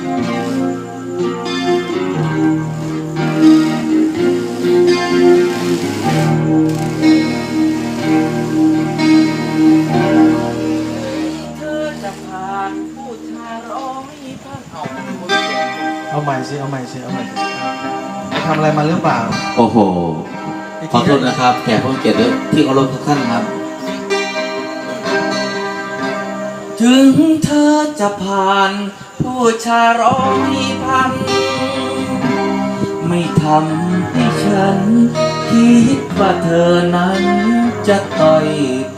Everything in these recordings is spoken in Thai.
เธอจะผ่านผู้ชายร้อยท่านเอาเอาใหม่สิ เอาใหม่สิ เอาใหม่สิไปทำอะไรมาหรือเปล่า โอ้โห ขอโทษนะครับแขกผู้เกียรติและที่เคารพทุกท่านครับ ถึงเธอจะผ่าน ผู้ชายร้อยพันไม่ทำให้ฉัน คิดว่าเธอนั้นจะต่อย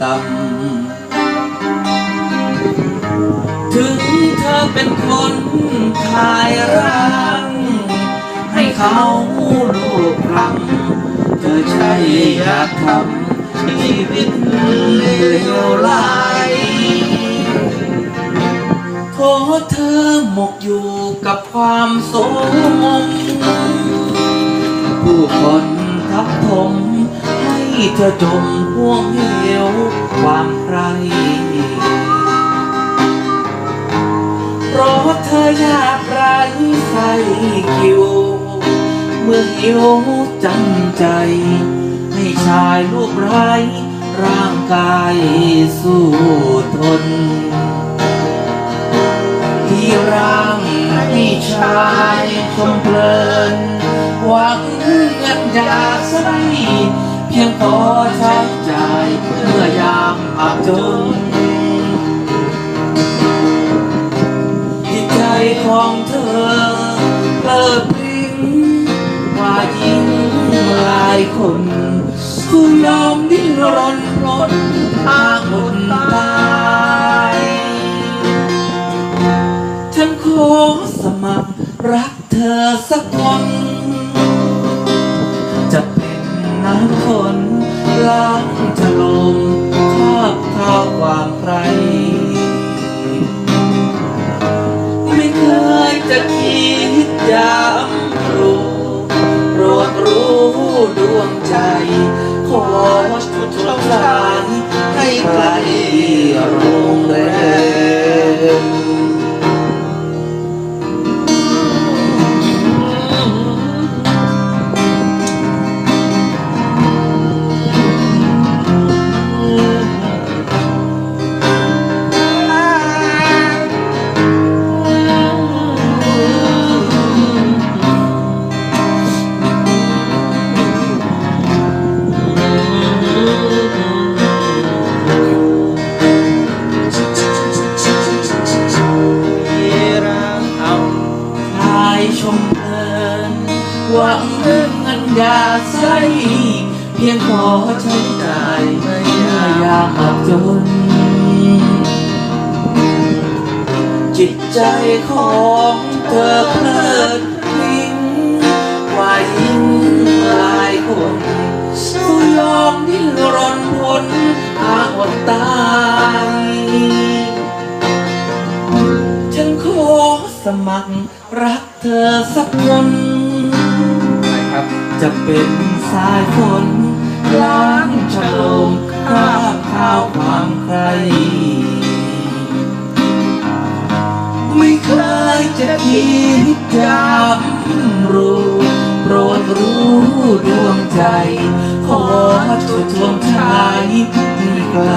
ต่ำถึงเธอเป็นคนขายร่างให้เขาลูกคำเธอใช่อยากทำชีวิต ความโสมม ผู้คนทับถมให้เธอจมห่วงเหวความใคร เพราะเธอยากไร้ใส่คิว เมื่อหิวจังใจ ให้ชายรูปไร้ร่างกายสู้ทนายชมเพลิน หวังเงินจากใส่เพียงพอใช้จ่ายเมื่อยามอับจนจิตใจของเธอ ยจะ พียงขอใช้จ่ายไม่อยากอับจน จิตใจของเธอเพลิดพลิงว่ายิ่งหลายคนผู้ยอมดิ้นรนพ้นทางอดตายฉันขอสมัครรักเธอสักคนครับจะเป็นสายฝน จะคิดจำรู้โปรดรู้ดวงใจ ขอช่วยชวงชายให้ไกล